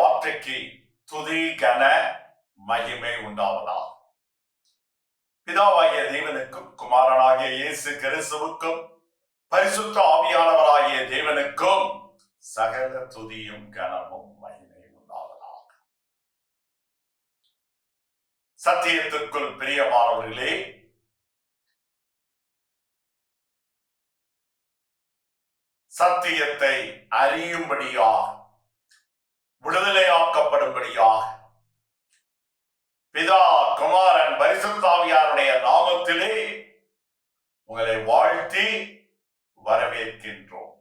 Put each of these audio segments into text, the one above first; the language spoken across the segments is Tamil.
வார்த்தைக்கு துதி கன மகிமை உண்டாவதா பிதாவாகிய தேவனுக்கும் குமாரனாகிய இயேசு கிறிஸ்துவுக்கும் பரிசுத்த ஆவியானவராகிய தேவனுக்கும் சகல துதியும் கனமும் மகிமை உண்டாவதாக சத்தியத்திற்குள் பிரியமானவர்களே சத்தியத்தை அறியும்படியாக விடுதலையாக்கப்படும்படியாக. பிதா குமாரன் பரிசுத்தாவியாருடைய நாமத்திலே உங்களை வாழ்த்தி வரவேற்கின்றோம்.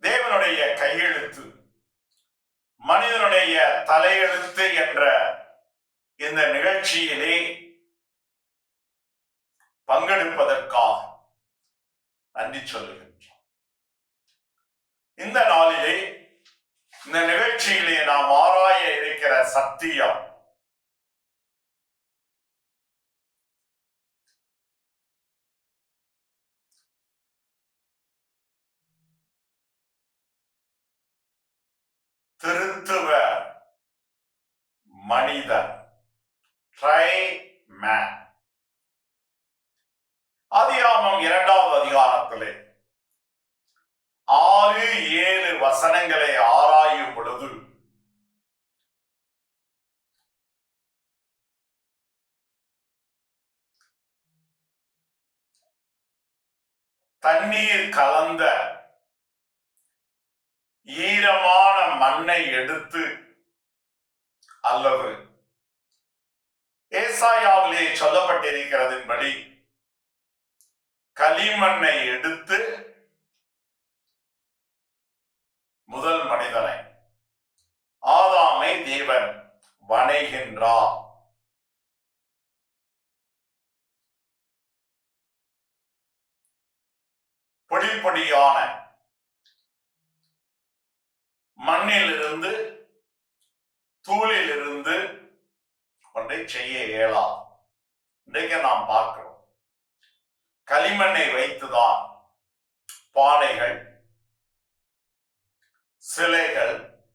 தேவனுடைய கையெழுத்து மனிதனுடைய தலையெழுத்து என்ற இந்த நிகழ்ச்சியிலே பங்கெடுப்பதற்காக நன்றி சொல்லுகின்றோம். இந்த நாளிலே இந்த நிகழ்ச்சியிலே நாம் ஆராய இருக்கிற சத்தியம். திருத்துவ மனிதன். ட்ரை மேன் அதிகாமம் இரண்டாவது அதிகாரத்திலே ஆறு ஏழு வசனங்களை ஆராயும் பொழுது தண்ணீர் கலந்த ஈரமான மண்ணை எடுத்து அல்லது ஏசாயாவிலே சொல்லப்பட்டிருக்கிறதின்படி களிமண்ணை எடுத்து மனிதனை. ஆதாமை தேவன் வணைகின்றார். பொடிப்பொடியான மண்ணிலிருந்து தூளிலிருந்து ஒன்றை செய்ய இயலாது. இன்றைக்கு நாம் பார்க்கிறோம். களிமண்ணை வைத்துதான் பானைகள் சிலைகள்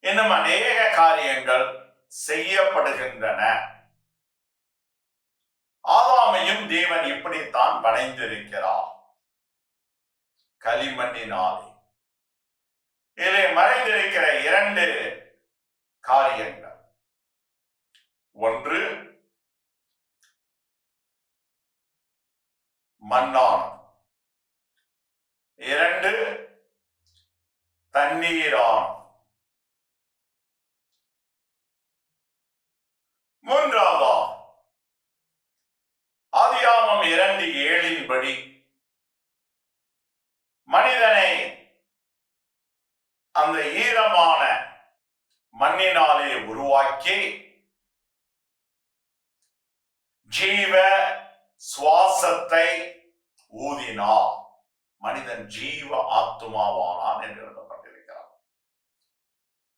இன்னும் அநேக காரியங்கள் செய்யப்படுகின்றன. ஆதாமையும் தேவன் இப்படித்தான் வணைந்திருக்கிறார் களிமண்ணினாலே. இதிலே மறைந்திருக்கிற இரண்டு காரியங்கள். ஒன்று மண்ணான். இரண்டு தண்ணீரான் மூன்றாவதா ஆதியாமம் இரண்டு ஏழின்படி. மனிதனை அந்த ஈரமான மண்ணினாலே உருவாக்கி ஜீவ சுவாசத்தை ஊதினார். மனிதன் ஜீவ ஆத்துமாவானான் என்று எழுதப்பட்ட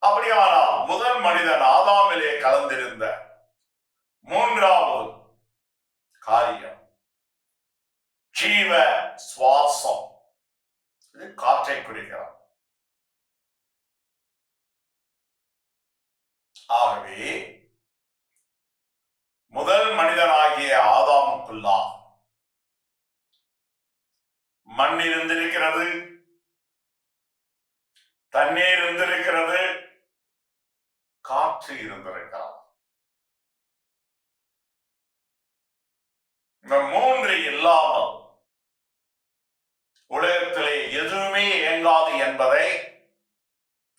அப்படியானால் முதல் மனிதன் ஆதாமிலே கலந்திருந்த மூன்றாவது காரியம். ஜீவ சுவாசம். இது காற்றை குறிக்கிறார் ஆகவே முதல் மனிதனாகிய ஆதாமுக்குள்ளா மண் இருந்திருக்கிறது தண்ணீர் இருந்திருக்கிறது காற்று இருந்திருக்கிறது இந்த மூன்று இல்லாமல் உலகத்திலே எதுவுமே இயங்காது என்பதை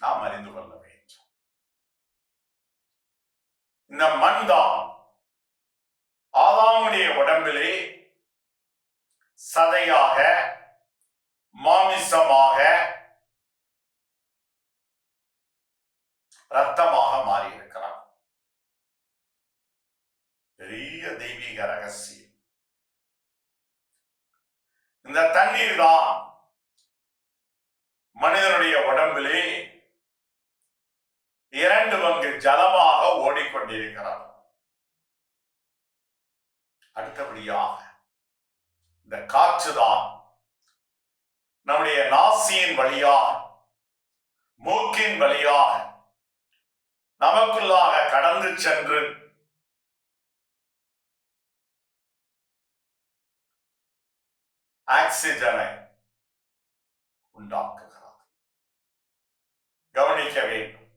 நாம் அறிந்து கொள்ள வேண்டும். இந்த மண் தான் ஆதாமுடைய உடம்பிலே சதையாக மாமிசமாக ரத்தமாக மாறியிருக்கிறான் பெரிய தெய்வீக ரகசியம். இந்த தண்ணீர் தான் மனிதனுடைய உடம்பிலே இரண்டு பங்கு ஜலமாக ஓடிக்கொண்டிருக்கிறார் அடுத்தபடியாக இந்த காற்றுதான் நம்முடைய நாசியின் வழியா மூக்கின் வழியாக நமக்குள்ளாக கடந்து சென்று ஆக்சிஜனை உண்டாக்குகிறார். கவனிக்க வேண்டும்.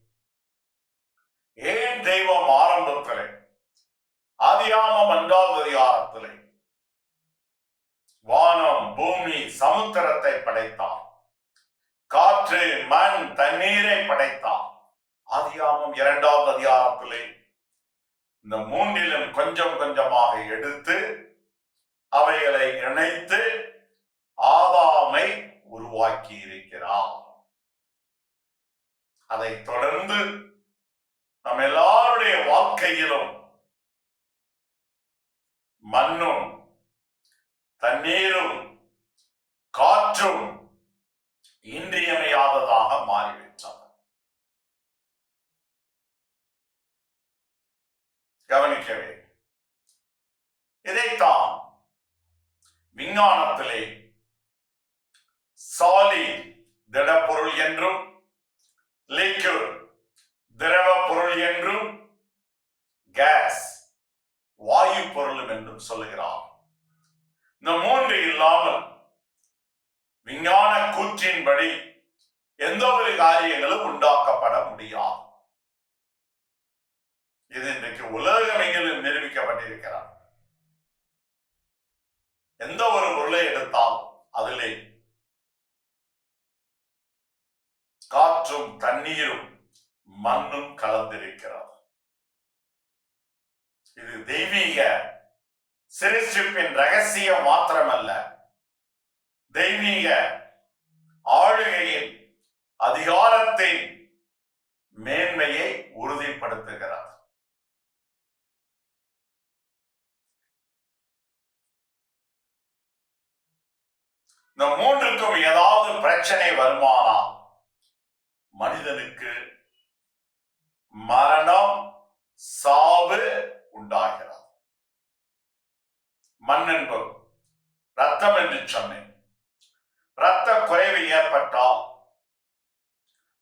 ஏன் தெய்வம் ஆரம்பத்திலே ஆதியாமம் அன்றாவது அதிகாரத்திலே வானம் பூமி சமுத்திரத்தை படைத்தார். காற்று மண் தண்ணீரை படைத்தார். ஆதியாமம் இரண்டாவது அதிகாரத்திலே இந்த மூன்றிலும் கொஞ்சம் கொஞ்சமாக எடுத்து அவைகளை இணைத்து ஆதாமை உருவாக்கி இருக்கிறார். அதை தொடர்ந்து நம் எல்லாருடைய வாழ்க்கையிலும் மண்ணும் தண்ணீரும் காற்றும் இன்றியமையாததாக கவனிக்க கவனிக்கவே. இதைத்தான் விஞ்ஞானத்திலே சாலி திடப்பொருள் என்றும் லிக்விட் திரவ பொருள் என்றும் கேஸ் வாயு பொருளும் என்றும் சொல்லுகிறார். இந்த மூன்று இல்லாமல் விஞ்ஞான கூற்றின்படி எந்த ஒரு காரியங்களும் உண்டாக்கப்பட இது நிரூபிக்கப்பட்டிருக்கிறார். எந்த ஒரு பொருளை எடுத்தால் அதிலே காற்றும் தண்ணீரும் மண்ணும் கலந்திருக்கிறார் இது தெய்வீக சிறுசிப்பின் ரகசியம் மாத்திரமல்ல தெய்வீக ஆளுகையின் அதிகாரத்தின் மேன்மையை உறுதிப்படுத்துகிறார் இந்த மூன்றுக்கும் ஏதாவது பிரச்சனை வருமானா? மனிதனுக்கு மரணம் சாவு உண்டாகிறது. மண் என்பது ரத்தம் என்று சொன்னேன். ரத்த குறைவு ஏற்பட்டால்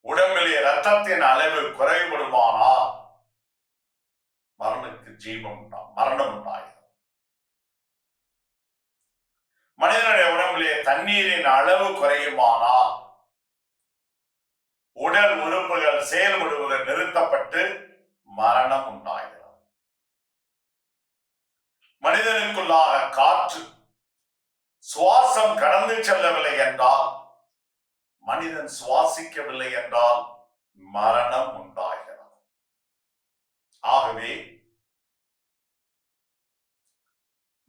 உடம்பிலே ரத்தத்தின் அளவு குறைபடுமானால் மரணத்துக்கு ஜீவம் உண்டா மரணம் உண்டாகிறது. மனிதனுடைய உடம்பிலே தண்ணீரின் அளவு குறையுமானால் உடல் உறுப்புகள் செயல்படுவது நிறுத்தப்பட்டு மரணம் உண்டாகிறது. மனிதனுக்குள்ளாக காற்று சுவாசம் கடந்து செல்லவில்லை என்றால் மனிதன் சுவாசிக்கவில்லை என்றால் மரணம் உண்டாகிறது. ஆகவே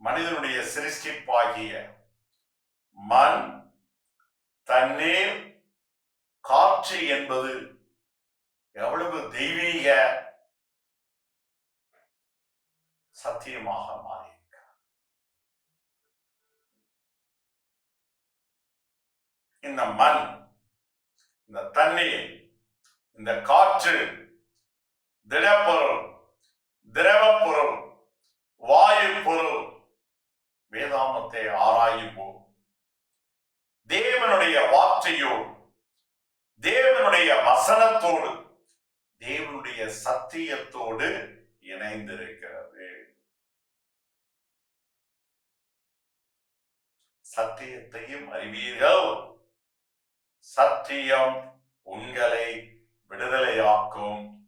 மனிதனுடைய சிருஷ்டிப்பாகிய மண் தண்ணீர் காற்று என்பது எவ்வளவு தெய்வீக சத்தியமாக மாறி இந்த மண் இந்த தண்ணீர் இந்த காற்று திடப்பொருள் திரவப்பொருள் வாயு பொருள் வேதாமத்தை ஆராயுவோம் தேவனுடைய வார்த்தையோடு தேவனுடைய வசனத்தோடு தேவனுடைய சத்தியத்தோடு இணைந்திருக்கிறது. சத்தியத்தையும் அறிவீர்கள். சத்தியம் உங்களை விடுதலையாக்கும்.